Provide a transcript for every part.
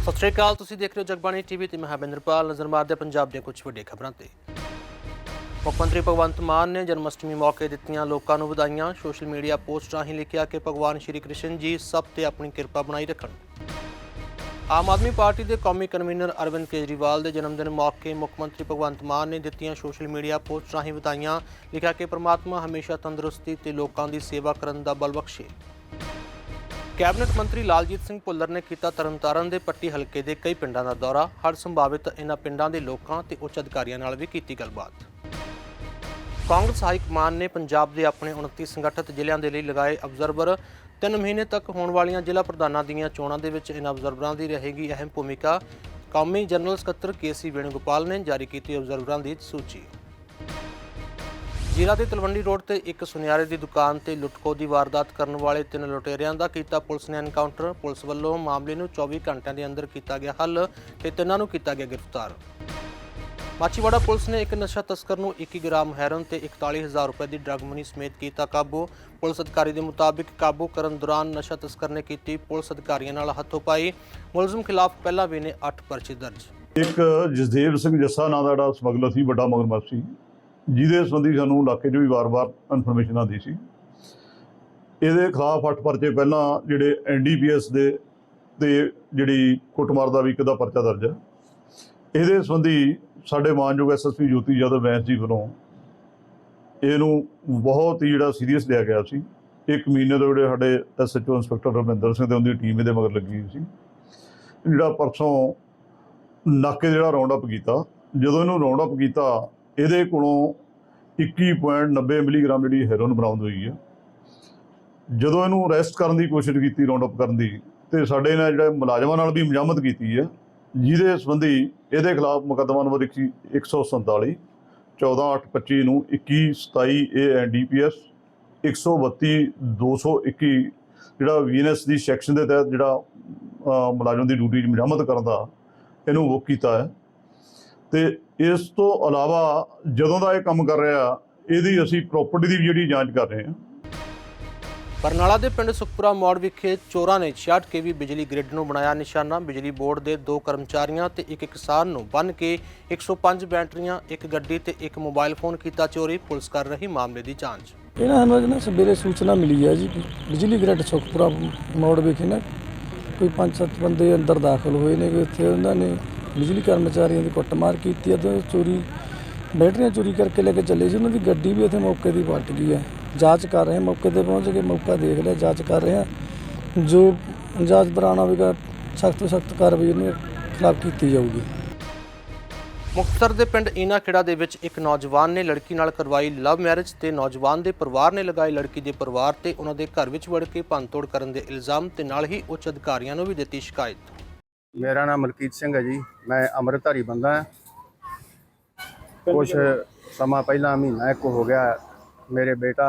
ਸਤਿ ਸ਼੍ਰੀ ਅਕਾਲ, ਤੁਸੀਂ ਦੇਖ ਰਹੇ ਹੋ ਜਗਬਾਣੀ ਟੀਵੀ ਤੇ ਮੈਂ ਹਮਿੰਦਰਪਾਲ ਨਜ਼ਰ ਮਾਰਦੇ ਪੰਜਾਬ ਦੀਆਂ ਕੁਝ ਵੱਡੀਆਂ ਖਬਰਾਂ ਤੇ। ਮੁੱਖ ਮੰਤਰੀ ਭਗਵੰਤ ਮਾਨ ਨੇ ਜਨਮ ਅਸ਼ਟਮੀ ਮੌਕੇ ਦਿੱਤੀਆਂ ਲੋਕਾਂ ਨੂੰ ਵਧਾਈਆਂ। ਸੋਸ਼ਲ ਮੀਡੀਆ ਪੋਸਟ ਰਾਹੀਂ ਲਿਖਿਆ ਕਿ ਭਗਵਾਨ ਸ਼੍ਰੀ ਕ੍ਰਿਸ਼ਨ ਜੀ ਸਭ ਤੇ ਆਪਣੀ ਕਿਰਪਾ ਬਣਾਈ ਰੱਖਣ। ਆਮ ਆਦਮੀ ਪਾਰਟੀ ਦੇ ਕੌਮੀ ਕਨਵੀਨਰ ਅਰਵਿੰਦ ਕੇਜਰੀਵਾਲ ਦੇ ਜਨਮ ਦਿਨ ਮੌਕੇ ਮੁੱਖ ਮੰਤਰੀ ਭਗਵੰਤ ਮਾਨ ਨੇ ਦਿੱਤੀਆਂ ਸੋਸ਼ਲ ਮੀਡੀਆ ਪੋਸਟ ਰਾਹੀਂ ਵਧਾਈਆਂ। ਲਿਖਿਆ ਕਿ ਪ੍ਰਮਾਤਮਾ ਹਮੇਸ਼ਾ ਤੰਦਰੁਸਤੀ ਤੇ ਲੋਕਾਂ ਦੀ ਸੇਵਾ ਕਰਨ ਦਾ ਬਲ ਬਖਸ਼ੇ। ਕੈਬਨਿਟ ਮੰਤਰੀ ਲਾਲਜੀਤ ਸਿੰਘ ਭੁੱਲਰ ਨੇ ਕੀਤਾ ਤਰਨਤਾਰਨ ਦੇ ਪੱਟੀ ਹਲਕੇ ਦੇ ਕਈ ਪਿੰਡਾਂ ਦਾ ਦੌਰਾ। ਹਰ ਸੰਭਾਵਿਤ ਇਹਨਾਂ ਪਿੰਡਾਂ ਦੇ ਲੋਕਾਂ ਤੇ ਉੱਚ ਅਧਿਕਾਰੀਆਂ ਨਾਲ ਵੀ ਕੀਤੀ ਗੱਲਬਾਤ। ਕਾਂਗਰਸ ਹਾਈ ਕਮਾਨ ਨੇ ਪੰਜਾਬ ਦੇ ਆਪਣੇ 29 ਸੰਗਠਿਤ ਜ਼ਿਲ੍ਹਿਆਂ ਦੇ ਲਈ ਲਗਾਏ ਅਬਜ਼ਰਵਰ ਤਿੰਨ ਮਹੀਨੇ ਤੱਕ ਹੋਣ ਵਾਲੀਆਂ ਜ਼ਿਲ੍ਹਾ ਪ੍ਰਧਾਨਾਂ ਦੀਆਂ ਚੋਣਾਂ ਦੇ ਵਿੱਚ ਇਹਨਾਂ ਅਬਜ਼ਰਵਰਾਂ ਦੀ ਰਹੇਗੀ ਅਹਿਮ ਭੂਮਿਕਾ। ਕੌਮੀ ਜਨਰਲ ਸਕੱਤਰ ਕੇਸੀ ਵੇਣੂਗੋਪਾਲ ਨੇ ਜਾਰੀ ਕੀਤੀ ਅਬਜ਼ਰਵਰਾਂ ਦੀ ਸੂਚੀ। ਜੀਰਾ ਦੇ ਤਲਵੰਡੀ ਰੋਡ ਤੇ ਇੱਕ ਸੁਨਿਆਰੇ ਦੀ ਦੁਕਾਨ ਤੇ ਲੁੱਟਖੋ ਦੀ ਵਾਰਦਾਤ ਕਰਨ ਵਾਲੇ ਤਿੰਨ ਲੁਟੇਰਿਆਂ ਦਾ ਕੀਤਾ ਪੁਲਿਸ ਨੇ ਐਨਕਾਊਂਟਰ। ਪੁਲਿਸ ਵੱਲੋਂ ਮਾਮਲੇ ਨੂੰ 24 ਘੰਟਿਆਂ ਦੇ ਅੰਦਰ ਕੀਤਾ ਗਿਆ ਹੱਲ ਤੇ ਤਿੰਨਾਂ ਨੂੰ ਕੀਤਾ ਗਿਆ ਗ੍ਰਿਫਤਾਰ। ਮਾਚੀਵਾੜਾ ਪੁਲਿਸ ਨੇ ਇੱਕ ਨਸ਼ਾ ਤਸਕਰ ਨੂੰ 21 ਗ੍ਰਾਮ ਹੈਰੋਨ ਤੇ 41000 ਰੁਪਏ ਦੀ ਡਰੱਗ ਮਨੀ ਸਮੇਤ ਕੀਤਾ ਕਾਬੂ। ਪੁਲਿਸ ਅਧਿਕਾਰੀ ਦੇ ਮੁਤਾਬਿਕ ਕਾਬੂ ਕਰਨ ਦੌਰਾਨ ਨਸ਼ਾ ਤਸਕਰ ਨੇ ਕੀਤੀ ਪੁਲਿਸ ਅਧਿਕਾਰੀਆਂ ਨਾਲ ਹੱਥੋਂ ਪਾਈ। ਮੁਲਜ਼ਮ ਖਿਲਾਫ ਪਹਿਲਾਂ ਵੀ ਨੇ 8 ਪਰਚੇ ਦਰਜ। ਇੱਕ ਜਸਦੇਵ ਸਿੰਘ ਜੱਸਾ ਨਾਂ ਦਾ ਜਿਹੜਾ ਸਮਗਲਰ ਸੀ, ਵੱਡਾ ਮਗਰਮੱਛ ਸੀ। ਜਿਹਦੇ ਸੰਬੰਧੀ ਸਾਨੂੰ ਇਲਾਕੇ 'ਚ ਵੀ ਵਾਰ-ਵਾਰ ਇਨਫੋਰਮੇਸ਼ਨ ਆਉਂਦੀ ਸੀ। ਇਹਦੇ ਖਿਲਾਫ ਅੱਠ ਪਰਚੇ ਪਹਿਲਾਂ ਜਿਹੜੇ ਐਨਡੀਪੀਐਸ ਦੇ ਤੇ ਜਿਹੜੀ ਕੁੱਟਮਾਰ ਦਾ ਵੀ ਇੱਕ ਦਾ ਪਰਚਾ ਦਰਜ ਹੈ। ਇਹਦੇ ਸੰਬੰਧੀ ਸਾਡੇ ਮਾਨਯੋਗ ਐਸਐਸਪੀ ਜੋਤੀ ਯਾਦਵ ਵੈਂਸ ਜੀ ਵੱਲੋਂ ਇਹਨੂੰ ਬਹੁਤ ਹੀ ਜਿਹੜਾ ਸੀਰੀਅਸ ਲਿਆ ਗਿਆ ਸੀ। ਇੱਕ ਮਹੀਨੇ ਤੋਂ ਜਿਹੜੇ ਸਾਡੇ ਐਸਐਚਓ ਇੰਸਪੈਕਟਰ ਰਵਿੰਦਰ ਸਿੰਘ ਤੇ ਉਹਦੀ ਟੀਮ ਇਹਦੇ ਮਗਰ ਲੱਗੀ ਹੋਈ ਸੀ। ਜਿਹੜਾ ਪਰਸੋਂ ਨਾਕੇ ਜਿਹੜਾ ਰਾਉਂਡ ਅਪ ਕੀਤਾ, ਜਦੋਂ ਇਹਨੂੰ ਰਾਉਂਡ ਅਪ ਕੀਤਾ ਇਹਦੇ ਕੋਲੋਂ 21.90 ਮਿਲੀਗ੍ਰਾਮ ਜਿਹੜੀ ਹੈਰੋਨ ਬਰਾਮਦ ਹੋਈ ਹੈ। ਜਦੋਂ ਇਹਨੂੰ ਅਰੈਸਟ ਕਰਨ ਦੀ ਕੋਸ਼ਿਸ਼ ਕੀਤੀ ਰਾਉਂਡ ਅਪ ਕਰਨ ਦੀ, ਤੇ ਸਾਡੇ ਨਾਲ ਜਿਹੜੇ ਮੁਲਾਜ਼ਮਾਂ ਨਾਲ ਵੀ ਮਜਾਮਤ ਕੀਤੀ ਹੈ, ਜਿਹਦੇ ਸੰਬੰਧੀ ਇਹਦੇ ਖਿਲਾਫ ਮੁਕੱਦਮਾ ਨੰਬਰ 147 14825 ਨੂੰ 2127 ਏ ਐਨਡੀਪੀਐਸ 132 221 ਜਿਹੜਾ ਵੀਐਨਐਸ ਦੀ ਸੈਕਸ਼ਨ ਦੇ ਤਹਿਤ ਜਿਹੜਾ ਮੁਲਾਜ਼ਮ ਦੀ ਡਿਊਟੀ 'ਚ ਮਜਾਮਤ ਕਰਨ ਦਾ ਇਹਨੂੰ ਵੋਕ ਕੀਤਾ ਹੈ। ਤੇ ਇਸ ਤੋਂ ਇਲਾਵਾ ਜਦੋਂ ਦਾ ਇਹ ਕੰਮ ਕਰ ਰਿਹਾ ਇਹਦੀ ਅਸੀਂ ਪ੍ਰਾਪਰਟੀ ਦੀ ਵੀ ਜਿਹੜੀ ਜਾਂਚ ਕਰ ਰਹੇ ਹਾਂ। ਬਰਨਾਲਾ ਦੇ ਪਿੰਡ ਸੁਖਪੁਰਾ ਮੋੜ ਵਿਖੇ ਚੋਰਾਂ ਨੇ 66 ਕੇਵੀ ਬਿਜਲੀ ਗ੍ਰਿਡ ਨੂੰ ਬਣਾਇਆ ਨਿਸ਼ਾਨਾ। ਬਿਜਲੀ ਬੋਰਡ ਦੇ ਦੋ ਕਰਮਚਾਰੀਆਂ ਤੇ ਇੱਕ ਕਿਸਾਨ ਨੂੰ ਬੰਨ ਕੇ 105 ਬੈਟਰੀਆਂ ਇੱਕ ਗੱਡੀ ਤੇ ਇੱਕ ਮੋਬਾਈਲ ਫੋਨ ਕੀਤਾ ਚੋਰੀ। ਪੁਲਿਸ ਕਰ ਰਹੀ ਮਾਮਲੇ ਦੀ ਜਾਂਚ। ਇਹਨਾਂ ਅੱਜ ਨਾ ਸਵੇਰੇ ਸੂਚਨਾ ਮਿਲੀ ਹੈ ਜੀ ਕਿ ਬਿਜਲੀ ਗ੍ਰਿਡ ਸੁਖਪੁਰਾ ਮੋੜ ਵਿਖੇ ਨਾ ਕੋਈ ਪੰਜ ਸੱਤ ਬੰਦੇ ਅੰਦਰ ਦਾਖਲ ਹੋਏ ਨੇ ਕਿ ਇੱਥੇ ਉਹਨਾਂ ਨੇ ਬਿਜਲੀ ਕਰਮਚਾਰੀਆਂ ਦੀ ਕੁੱਟਮਾਰ ਕੀਤੀ, ਅਤੇ ਚੋਰੀ, ਬੈਟਰੀਆਂ ਚੋਰੀ ਕਰਕੇ ਲੈ ਕੇ ਚੱਲੇ ਸੀ। ਉਹਨਾਂ ਦੀ ਗੱਡੀ ਵੀ ਉੱਥੇ ਮੌਕੇ ਦੀ ਪਲਟ ਗਈ ਹੈ। ਜਾਂਚ ਕਰ ਰਹੇ ਹਾਂ, ਮੌਕੇ ਤੇ ਪਹੁੰਚ ਕੇ ਮੌਕਾ ਦੇਖ ਲਿਆ, ਜਾਂਚ ਕਰ ਰਹੇ ਹਾਂ। ਜੋ ਜਾਂਚ ਦੌਰਾਨ ਹੋਵੇਗਾ, ਸਖਤ ਤੋਂ ਸਖਤ ਕਾਰਵਾਈ ਇਹਨੇ ਖਿਲਾਫ ਕੀਤੀ ਜਾਊਗੀ। ਮੁਕਤਸਰ ਦੇ ਪਿੰਡ ਈਨਾ ਖੇੜਾ ਦੇ ਵਿੱਚ ਇੱਕ ਨੌਜਵਾਨ ਨੇ ਲੜਕੀ ਨਾਲ ਕਰਵਾਈ ਲਵ ਮੈਰਿਜ ਤੇ ਨੌਜਵਾਨ ਦੇ ਪਰਿਵਾਰ ਨੇ ਲਗਾਏ ਲੜਕੀ ਦੇ ਪਰਿਵਾਰ ਤੇ ਉਹਨਾਂ ਦੇ ਘਰ ਵਿੱਚ ਵੜ ਕੇ ਭੰਨਤੋੜ ਕਰਨ ਦੇ ਇਲਜ਼ਾਮ ਤੇ ਨਾਲ ਹੀ ਉੱਚ ਅਧਿਕਾਰੀਆਂ ਨੂੰ ਵੀ ਦਿੱਤੀ ਸ਼ਿਕਾਇਤ। ਮੇਰਾ ਨਾਮ ਮਲਕੀਤ ਸਿੰਘ ਹੈ ਜੀ। ਮੈਂ ਅੰਮ੍ਰਿਤਧਾਰੀ ਬੰਦਾ ਹਾਂ। ਕੁਛ ਸਮਾਂ ਪਹਿਲਾਂ ਮਹੀਨਾ ਇੱਕ ਹੋ ਗਿਆ। ਮੇਰੇ ਬੇਟਾ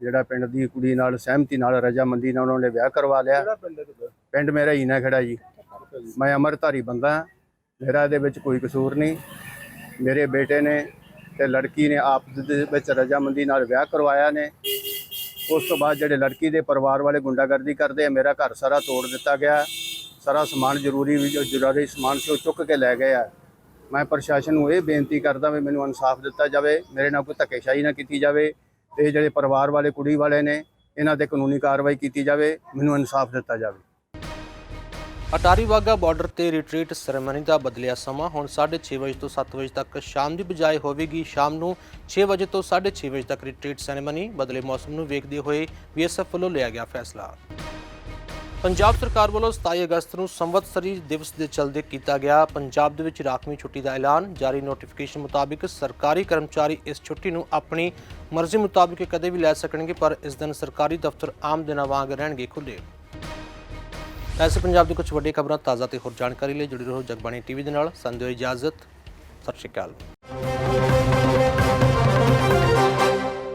ਜਿਹੜਾ ਪਿੰਡ ਦੀ ਕੁੜੀ ਨਾਲ ਸਹਿਮਤੀ ਨਾਲ ਰਜਾਮੰਦੀ ਨਾਲ ਉਹਨਾਂ ਨੇ ਵਿਆਹ ਕਰਵਾ ਲਿਆ। ਪਿੰਡ ਮੇਰਾ ਹੀਨਾ ਖੜਾ ਜੀ। ਮੈਂ ਅੰਮ੍ਰਿਤਧਾਰੀ ਬੰਦਾ ਹਾਂ। ਮੇਰਾ ਇਹਦੇ ਵਿੱਚ ਕੋਈ ਕਸੂਰ ਨਹੀਂ। ਮੇਰੇ ਬੇਟੇ ਨੇ ਤੇ ਲੜਕੀ ਨੇ ਆਪਸ ਦੇ ਵਿੱਚ ਰਜਾਮੰਦੀ ਨਾਲ ਵਿਆਹ ਕਰਵਾਇਆ ਨੇ। ਉਸ ਤੋਂ ਬਾਅਦ ਜਿਹੜੇ ਲੜਕੀ ਦੇ ਪਰਿਵਾਰ ਵਾਲੇ ਗੁੰਡਾਗਰਦੀ ਕਰਦੇ ਆ ਮੇਰਾ ਘਰ ਸਾਰਾ ਤੋੜ ਦਿੱਤਾ ਗਿਆ। ਸਾਰਾ ਸਮਾਨ ਜ਼ਰੂਰੀ ਵੀ ਜੋ ਜ਼ਰੂਰੀ ਸਮਾਨ ਸੀ ਉਹ ਚੁੱਕ ਕੇ ਲੈ ਗਏ ਆ। ਮੈਂ ਪ੍ਰਸ਼ਾਸਨ ਨੂੰ ਇਹ ਬੇਨਤੀ ਕਰਦਾ ਵੀ ਮੈਨੂੰ ਇਨਸਾਫ ਦਿੱਤਾ ਜਾਵੇ, ਮੇਰੇ ਨਾਲ ਕੋਈ ਧੱਕੇਸ਼ਾਹੀ ਨਾ ਕੀਤੀ ਜਾਵੇ ਤੇ ਜਿਹੜੇ ਪਰਿਵਾਰ ਵਾਲੇ, ਕੁੜੀ ਵਾਲੇ ਨੇ, ਇਹਨਾਂ ਤੇ ਕਾਨੂੰਨੀ ਕਾਰਵਾਈ ਕੀਤੀ ਜਾਵੇ, ਮੈਨੂੰ ਇਨਸਾਫ ਦਿੱਤਾ ਜਾਵੇ। ਅਟਾਰੀ ਵਾਗਾ ਬਾਰਡਰ ਤੇ ਰਿਟਰੀਟ ਸੈਰੇਮਨੀ ਦਾ ਬਦਲਿਆ ਸਮਾਂ। ਹੁਣ 6:30 ਵਜੇ ਤੋਂ 7 ਵਜੇ ਤੱਕ ਸ਼ਾਮ ਦੀ ਬਜਾਏ ਹੋਵੇਗੀ। ਸ਼ਾਮ ਨੂੰ 6 ਵਜੇ ਤੋਂ 6:30 ਵਜੇ ਤੱਕ ਰਿਟਰੀਟ ਸੈਰੇਮਨੀ ਬਦਲੇ ਮੌਸਮ ਨੂੰ ਵੇਖਦੇ ਹੋਏ ਬੀਐਸਐਫ ਵੱਲੋਂ ਲਿਆ ਗਿਆ ਫੈਸਲਾ। ਪੰਜਾਬ ਸਰਕਾਰ ਵੱਲੋਂ 27 ਅਗਸਤ ਨੂੰ ਸੰਵਤਸਰੀ ਦਿਵਸ ਦੇ ਚਲਦੇ ਕੀਤਾ ਗਿਆ। ਪੰਜਾਬ ਦੇ ਵਿੱਚ ਰਾਖਵੀਂ ਛੁੱਟੀ ਦਾ ਐਲਾਨ। ਜਾਰੀ ਨੋਟੀਫਿਕੇਸ਼ਨ ਮੁਤਾਬਿਕ ਸਰਕਾਰੀ ਕਰਮਚਾਰੀ ਇਸ ਛੁੱਟੀ ਨੂੰ ਆਪਣੀ ਮਰਜ਼ੀ ਮੁਤਾਬਿਕ ਕਦੇ ਵੀ ਲੈ ਸਕਣਗੇ, ਪਰ ਇਸ ਦਿਨ ਸਰਕਾਰੀ ਦਫ਼ਤਰ ਆਮ ਦਿਨਾਂ ਵਾਂਗ ਰਹਿਣਗੇ ਖੁੱਲ੍ਹੇ। ਐਸੇ ਪੰਜਾਬ ਦੀ ਕੁਝ ਵੱਡੀ ਖਬਰਾਂ ਤਾਜ਼ਾ ਤੇ ਹੋਰ ਜਾਣਕਾਰੀ ਲਈ ਜੁੜੇ ਰਹੋ ਜਗਬਾਣੀ ਟੀਵੀ ਦੇ ਨਾਲ। ਸੰਦਿਓ ਇਜਾਜ਼ਤ। ਸਤਿ ਸ਼੍ਰੀ ਅਕਾਲ।